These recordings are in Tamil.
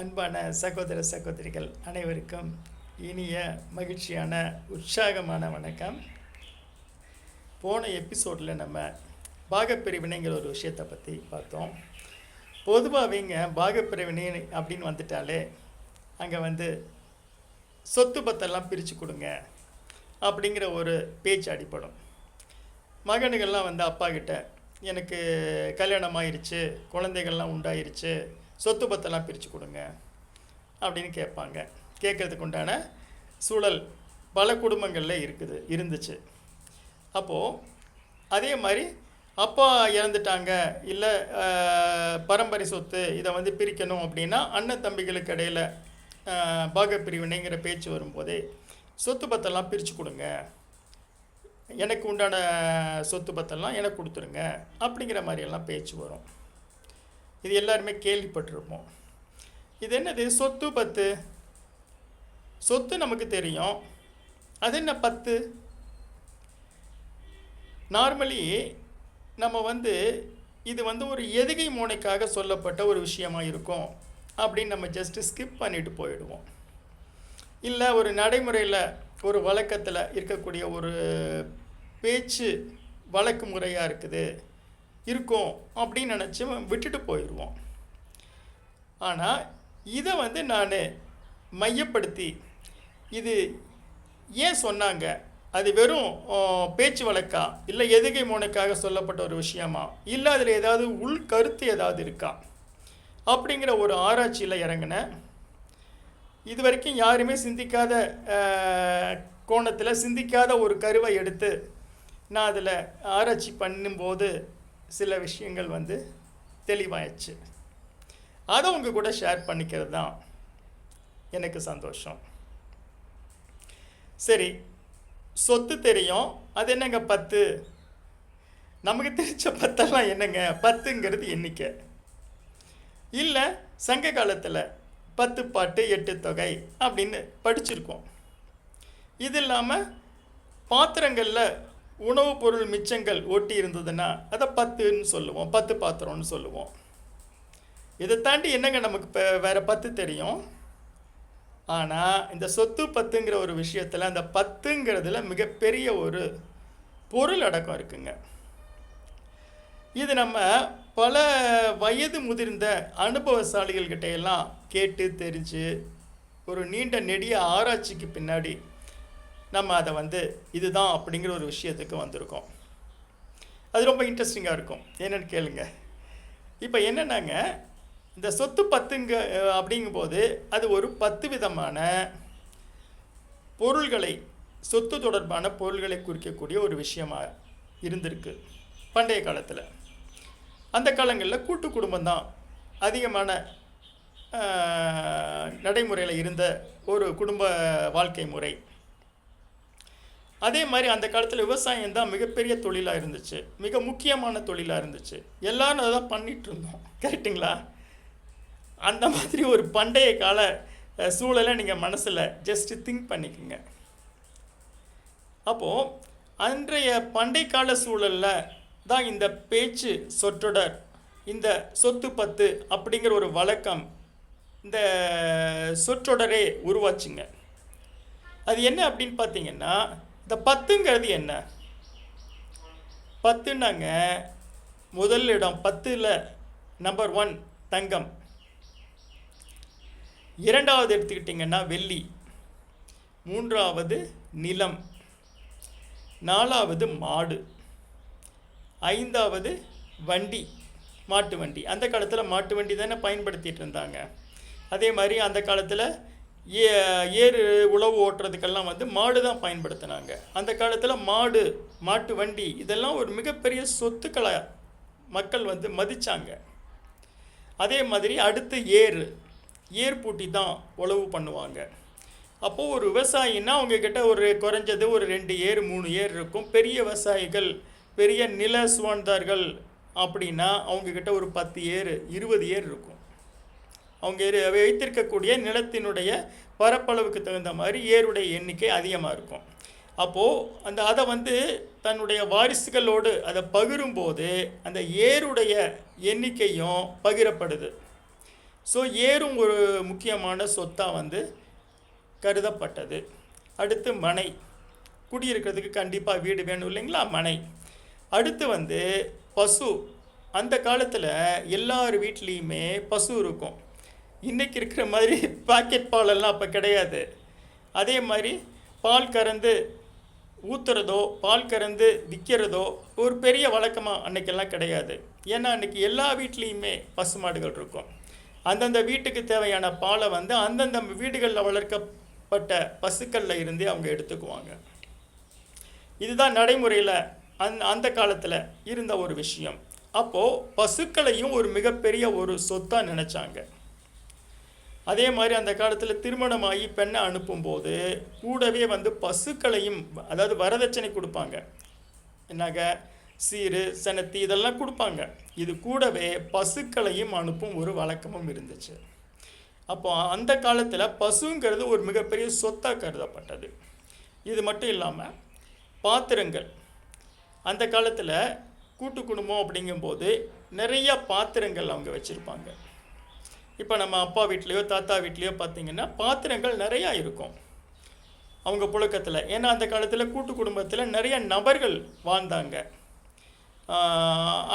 அன்பான சகோதர சகோதரிகள் அனைவருக்கும் இனிய மகிழ்ச்சியான உற்சாகமான வணக்கம். போன எபிசோடில் நம்ம பாகப்பிரிவினைங்கிற ஒரு விஷயத்தை பற்றி பார்த்தோம். பொதுவாகவேங்க பாகப்பிரிவினை அப்படின்னு வந்துட்டாலே அங்கே வந்து சொத்து பத்தெல்லாம் பிரித்து கொடுங்க அப்படிங்கிற ஒரு பேச்சு அடிப்படும் மகனுகள்லாம் வந்து அப்பா கிட்ட எனக்கு கல்யாணம் ஆயிடுச்சு குழந்தைகள்லாம் உண்டாயிருச்சு சொத்து பத்தெல்லாம் பிரித்து கொடுங்க அப்படின்னு கேட்பாங்க. கேட்கறதுக்கு உண்டான சூழல் பல குடும்பங்களில் இருக்குது இருந்துச்சு. அப்போது அதே மாதிரி அப்பா இறந்துட்டாங்க இல்லை பரம்பரை சொத்து இதை வந்து பிரிக்கணும் அப்படின்னா அண்ணன் தம்பிகளுக்கு இடையில் பாகப்பிரிவினைங்கிற பேச்சு வரும்போதே சொத்து பத்தெல்லாம் பிரித்து கொடுங்க. எனக்கு உண்டான சொத்து பத்தெல்லாம் எனக்கு கொடுத்துருங்க அப்படிங்கிற மாதிரியெல்லாம் பேச்சு வரும். இது எல்லாருமே கேள்விப்பட்டிருப்போம். இது என்னது? சொத்து பத்து. சொத்து நமக்கு தெரியும். அது என்ன பத்து? நார்மலி நம்ம வந்து இது வந்து ஒரு எதுகை மூனைக்காக சொல்லப்பட்ட ஒரு விஷயமாக இருக்கும் அப்படின்னு நம்ம ஜஸ்ட்டு ஸ்கிப் பண்ணிட்டு போயிடுவோம். இல்லை ஒரு நடைமுறையில் ஒரு வழக்கத்தில் இருக்கக்கூடிய ஒரு பேச்சு வழக்கு முறையாக இருக்குது. இருக்கும் அப்படின்னு நினச்சி விட்டுட்டு போயிடுவோம் ஆனால் இதை வந்து நான் மையப்படுத்தி இது ஏன் சொன்னாங்க? அது வெறும் பேச்சு வழக்கா? இல்லை எதுகை மூனுக்காக சொல்லப்பட்ட ஒரு விஷயமா? இல்லை அதில் ஏதாவது உள் கருத்து ஏதாவது இருக்கா? அப்படிங்கிற ஒரு ஆராய்ச்சியில் இறங்கினேன் இது வரைக்கும் யாருமே சிந்திக்காத கோணத்தில் சிந்திக்காத ஒரு கருவை எடுத்து நான் அதில் ஆராய்ச்சி பண்ணும்போது சில விஷயங்கள் வந்து தெளிவாயிடுச்சு. அதை உங்கள் கூட ஷேர் பண்ணிக்கிறது தான் எனக்கு சந்தோஷம். சரி சொத்து தெரியும் அது என்னங்க பத்து? நமக்கு தெரிஞ்ச பத்தெல்லாம் என்னங்க? பத்துங்கிறது எண்ணிக்கை. இல்லை சங்க காலத்தில் பத்து பாட்டு எட்டு தொகை அப்படின்னு படிச்சிருக்கோம். இது இல்லாமல் பாத்திரங்களில் உணவுப் பொருள் மிச்சங்கள் ஒட்டி இருந்ததுன்னா அதை பத்துன்னு சொல்லுவோம் பத்து பாத்திரம்னு சொல்லுவோம். இதை தாண்டி என்னங்க நமக்கு இப்போ வேறு பத்து தெரியும்? ஆனால் இந்த சொத்து பத்துங்கிற ஒரு விஷயத்தில் அந்த பத்துங்கிறதுல மிகப்பெரிய ஒரு பொருள் அடக்கம் இருக்குங்க. இது நம்ம பல வயது முதிர்ந்த அனுபவசாலிகள்கிட்ட எல்லாம் கேட்டு தெரிஞ்சு ஒரு நீண்ட நெடிய ஆராய்ச்சிக்கு பின்னாடி நம்ம அதை வந்து இதுதான் அப்படிங்கிற ஒரு விஷயத்துக்கு வந்திருக்கோம். அது ரொம்ப இன்ட்ரெஸ்டிங்காக இருக்கும். என்னென்னு கேளுங்க. இப்போ என்னென்னாங்க இந்த சொத்து பத்துங்க அப்படிங்கும்போது அது ஒரு பத்து விதமான பொருள்களை சொத்து தொடர்பான பொருள்களை குறிக்கக்கூடிய ஒரு விஷயமாக இருந்திருக்கு பண்டைய காலத்தில். அந்த காலங்களில் கூட்டு குடும்பம் தான் அதிகமான நடைமுறையில் இருந்த ஒரு குடும்ப வாழ்க்கை முறை. அதே மாதிரி அந்த காலத்தில் விவசாயம் தான் மிகப்பெரிய தொழிலாக இருந்துச்சு. மிக முக்கியமான தொழிலாக இருந்துச்சு. எல்லாரும் அதை தான் பண்ணிட்டு இருந்தோம். கரெக்டுங்களா அந்த மாதிரி ஒரு பண்டைய கால சூழலை நீங்கள் மனசில் ஜஸ்ட்டு திங்க் பண்ணிக்கோங்க. அப்போது அன்றைய பண்டை கால சூழலில் தான் இந்த பேச்சு சொற்றொடர் இந்த சொத்து பத்து அப்படிங்கிற ஒரு வழக்கம் இந்த சொற்றொடரே உருவாச்சுங்க. அது என்ன அப்படின்னு பார்த்தீங்கன்னா இந்த பத்துங்கிறது என்ன? பத்துனாங்க முதல் இடம் பத்தில் நம்பர் ஒன் தங்கம். இரண்டாவது எடுத்துக்கிட்டிங்கன்னா வெள்ளி. மூன்றாவது நிலம். நாலாவது மாடு. ஐந்தாவது வண்டி மாட்டு வண்டி. அந்த காலத்தில் மாட்டு வண்டி தானே பயன்படுத்திகிட்டு இருந்தாங்க. அதே மாதிரி அந்த காலத்தில் ஏ ஏறு உழவு ஓட்டுறதுக்கெல்லாம் வந்து மாடு தான் பயன்படுத்தினாங்க. அந்த காலத்தில் மாடு மாட்டு வண்டி இதெல்லாம் ஒரு மிகப்பெரிய சொத்துக்களை மக்கள் வந்து மதித்தாங்க அதே மாதிரி அடுத்து ஏறு. ஏர் பூட்டி தான் உழவு பண்ணுவாங்க. அப்போது ஒரு விவசாயின்னா அவங்கக்கிட்ட ஒரு குறைஞ்சது ஒரு ரெண்டு ஏர் மூணு ஏர் இருக்கும். பெரிய விவசாயிகள் பெரிய நில சுவாழ்ந்தார்கள் அப்படின்னா அவங்கக்கிட்ட ஒரு பத்து ஏர் இருபது ஏர் இருக்கும். அவங்க வைத்திருக்கக்கூடிய நிலத்தினுடைய பரப்பளவுக்கு தகுந்த மாதிரி ஏருடைய எண்ணிக்கை அதிகமாக இருக்கும். அப்போது அந்த அதை வந்து தன்னுடைய வாரிசுகளோடு அதை பகிரும்போது அந்த ஏருடைய எண்ணிக்கையும் பகிரப்படுது. ஸோ ஏரும் ஒரு முக்கியமான சொத்தாக வந்து கருதப்பட்டது. அடுத்து மனை. குடியிருக்கிறதுக்கு கண்டிப்பாக வீடு வேணும் இல்லைங்களா? மனை. அடுத்து வந்து பசு. அந்த காலத்தில் எல்லார் வீட்லேயுமே பசு இருக்கும். இன்றைக்கி இருக்கிற மாதிரி பாக்கெட் பாலெல்லாம் அப்போ கிடையாது. அதே மாதிரி பால் கறந்து ஊற்றுறதோ பால் கறந்து விற்கிறதோ ஒரு பெரிய வழக்கமாக அன்னைக்கெல்லாம் கிடையாது. ஏன்னா அன்றைக்கி எல்லா வீட்லேயுமே பசுமாடுகள் இருக்கும். அந்தந்த வீட்டுக்கு தேவையான பாலை வந்து அந்தந்த வீடுகளில் வளர்க்கப்பட்ட பசுக்களில் இருந்தே அவங்க எடுத்துக்குவாங்க. இதுதான் நடைமுறையில் அந் அந்த காலத்தில் இருந்த ஒரு விஷயம். அப்போது பசுக்களையும் ஒரு மிகப்பெரிய ஒரு சொத்தாக நினச்சாங்க. அதே மாதிரி அந்த காலத்தில் திருமணமாகி பெண்ணை அனுப்பும்போது கூடவே வந்து பசுக்களையும் அதாவது வரதட்சணை கொடுப்பாங்க. நகை சீரு சனத்தி இதெல்லாம் கொடுப்பாங்க. இது கூடவே பசுக்களையும் அனுப்பும் ஒரு வழக்கமும் இருந்துச்சு. அப்போ அந்த காலத்தில் பசுங்கிறது ஒரு மிகப்பெரிய சொத்தாக கருதப்பட்டது. இது மட்டும் இல்லாமல் பாத்திரங்கள். அந்த காலத்தில் கூட்டு குடும்பம் அப்படிங்கும்போது நிறைய பாத்திரங்கள் அவங்க வச்சுருப்பாங்க. இப்போ நம்ம அப்பா வீட்லேயோ தாத்தா வீட்லேயோ பார்த்தீங்கன்னா பாத்திரங்கள் நிறையா இருக்கும். அவங்க புழக்கத்தில். ஏன்னா அந்த காலத்தில் கூட்டு குடும்பத்தில் நிறைய நபர்கள் வாழ்ந்தாங்க.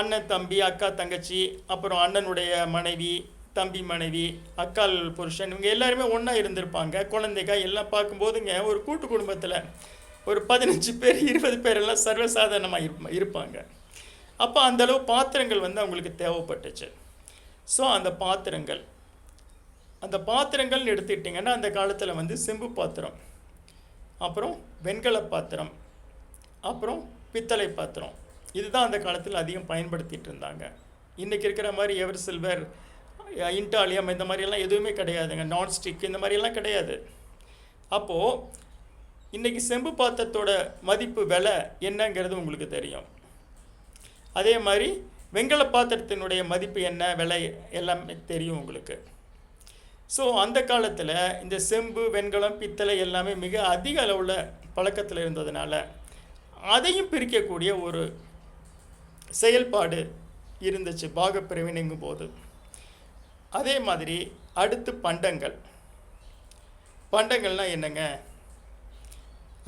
அண்ணன் தம்பி அக்கா தங்கச்சி அப்புறம் அண்ணனுடைய மனைவி தம்பி மனைவி அக்கால் புருஷன் இவங்க எல்லாருமே ஒன்றா இருந்திருப்பாங்க. குழந்தைங்க எல்லாம் பார்க்கும்போதுங்க ஒரு கூட்டு குடும்பத்தில் ஒரு பதினஞ்சு பேர் இருபது பேர் எல்லாம் சர்வசாதாரணமாக இருப்ப இருப்பாங்க. அப்போ அந்தளவு பாத்திரங்கள் வந்து அவங்களுக்கு தேவைப்பட்டுச்சு. ஸோ அந்த பாத்திரங்கள் அந்த பாத்திரங்கள்னு எடுத்துக்கிட்டிங்கன்னா அந்த காலத்தில் வந்து செம்பு பாத்திரம் அப்புறம் வெண்கல பாத்திரம் அப்புறம் பித்தளை பாத்திரம். இதுதான் அந்த காலத்தில் அதிகம் பயன்படுத்திகிட்டு இருந்தாங்க. இன்றைக்கி இருக்கிற மாதிரி எவர் சில்வர் இன்டாலியம் இந்த மாதிரியெல்லாம் எதுவுமே கிடையாதுங்க. நான்ஸ்டிக் இந்த மாதிரியெல்லாம் கிடையாது. அப்போது இன்றைக்கி செம்பு பாத்திரத்தோட மதிப்பு விலை என்னங்கிறது உங்களுக்கு தெரியும். அதே மாதிரி வெண்கல பாத்திரத்தினுடைய மதிப்பு என்ன விலை எல்லாமே தெரியும் உங்களுக்கு. ஸோ அந்த காலத்தில் இந்த செம்பு வெண்கலம் பித்தளை எல்லாமே மிக அதிக அளவில் பழக்கத்தில் இருந்ததுனால அதையும் பிரிக்கக்கூடிய ஒரு செயல்பாடு இருந்துச்சு பாகப்பிரிவினைங்கும் போது அதே மாதிரி அடுத்து பண்டங்கள். பண்டங்கள்னால் என்னங்க?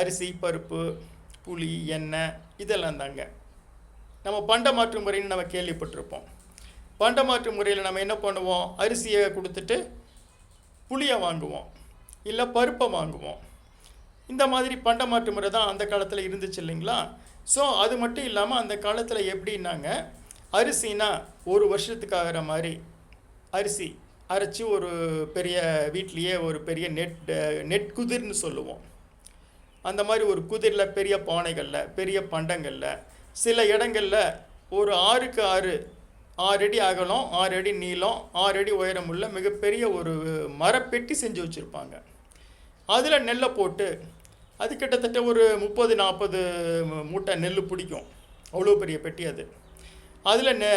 அரிசி பருப்பு புளி எண்ணெய் இதெல்லாம் தாங்க. நம்ம பண்ட மாற்று முறைன்னு நம்ம கேள்விப்பட்டிருப்போம். பண்ட மாற்று முறையில் நம்ம என்ன பண்ணுவோம்? அரிசியை கொடுத்துட்டு புளியை வாங்குவோம் இல்லை பருப்பை வாங்குவோம். இந்த மாதிரி பண்ட மாற்று முறை தான் அந்த காலத்தில் இருந்துச்சு இல்லைங்களா? ஸோ அது மட்டும் இல்லாமல் அந்த காலத்தில் எப்படின்னாங்க? அரிசினா ஒரு வருஷத்துக்கு ஆகிற மாதிரி அரிசி அரைச்சி ஒரு பெரிய வீட்லேயே ஒரு பெரிய நெட் நெட் குதிர்னு சொல்லுவோம். அந்த மாதிரி ஒரு குதிரில் பெரிய பானைகளில் பெரிய பண்டங்களில் சில இடங்களில் ஒரு ஆறுக்கு ஆறு ஆறு அடி அகலம் ஆறு அடி நீளம் ஆறு அடி உயரமுள்ள மிகப்பெரிய ஒரு மரப்பெட்டி செஞ்சு வச்சுருப்பாங்க. அதில் நெல்லை போட்டு அது கிட்டத்தட்ட ஒரு முப்பது நாற்பது மூட்டை நெல் பிடிக்கும். அவ்வளோ பெரிய பெட்டி அது. அதில் நெ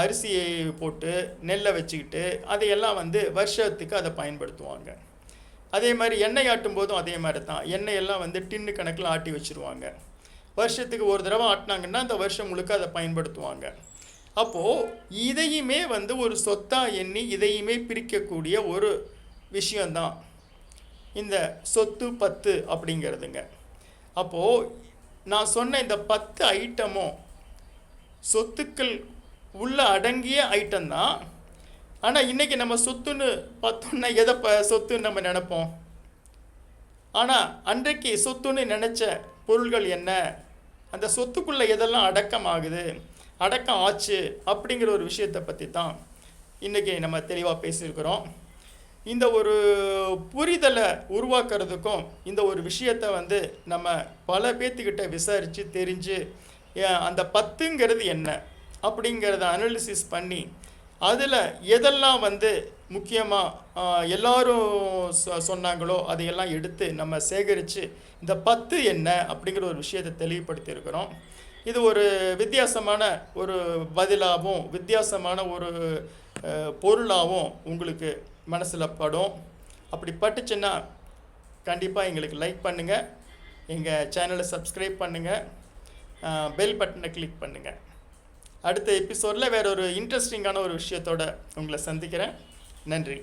அரிசியை போட்டு நெல்லை வச்சுக்கிட்டு அதையெல்லாம் வந்து வருஷத்துக்கு அதை பயன்படுத்துவாங்க. அதே மாதிரி எண்ணெய் ஆட்டும் போதும் அதே மாதிரி தான். எண்ணெய் எல்லாம் வந்து டின்னு கணக்கில் ஆட்டி வச்சுருவாங்க. வருஷத்துக்கு ஒரு தடவை ஆட்டினாங்கன்னா அந்த வருஷம் முழுக்க அதை பயன்படுத்துவாங்க. அப்போது இதையுமே வந்து ஒரு சொத்தாக எண்ணி இதையுமே பிரிக்கக்கூடிய ஒரு விஷயந்தான் இந்த சொத்து பத்து அப்படிங்கிறதுங்க. அப்போது நான் சொன்ன இந்த பத்து ஐட்டமும் சொத்துக்கள் உள்ள அடங்கிய ஐட்டம் தான். ஆனால் இன்றைக்கி நம்ம சொத்துன்னு பத்தோன்னா எதை ப சொத்துன்னு நம்ம நினைப்போம்? ஆனால் அன்றைக்கு சொத்துன்னு நினச்ச பொருள்கள் என்ன? அந்த சொத்துக்குள்ளே எதெல்லாம் அடக்கம் ஆகுது அடக்கம் ஆச்சு அப்படிங்கிற ஒரு விஷயத்தை பற்றி தான் இன்றைக்கி நம்ம தெளிவாக பேசியிருக்கிறோம். இந்த ஒரு புரிதலை உருவாக்குறதுக்கும் இந்த ஒரு விஷயத்தை வந்து நம்ம பல பேர்த்துக்கிட்ட விசாரித்து தெரிஞ்சு அந்த பத்துங்கிறது என்ன அப்படிங்கிறத அனாலிசிஸ் பண்ணி அதில் எதெல்லாம் வந்து முக்கியமாக எல்லாரும் சொ சொன்னாங்களோ அதையெல்லாம் எடுத்து நம்ம சேகரித்து இந்த பத்து என்ன அப்படிங்கிற ஒரு விஷயத்தை தெளிவுபடுத்தியிருக்கிறோம். இது ஒரு வித்தியாசமான ஒரு பதிலாகவும் வித்தியாசமான ஒரு பொருளாகவும் உங்களுக்கு மனசில் படும். அப்படி பட்டுச்சுன்னா கண்டிப்பாக எங்களுக்கு லைக் பண்ணுங்கள் எங்கள் சேனலை சப்ஸ்கிரைப் பண்ணுங்கள் பெல் பட்டனை கிளிக் பண்ணுங்கள் அடுத்த எபிசோடில் வேற ஒரு இன்ட்ரெஸ்டிங்கான ஒரு விஷயத்தோடு உங்களை சந்திக்கிறேன். நன்றி.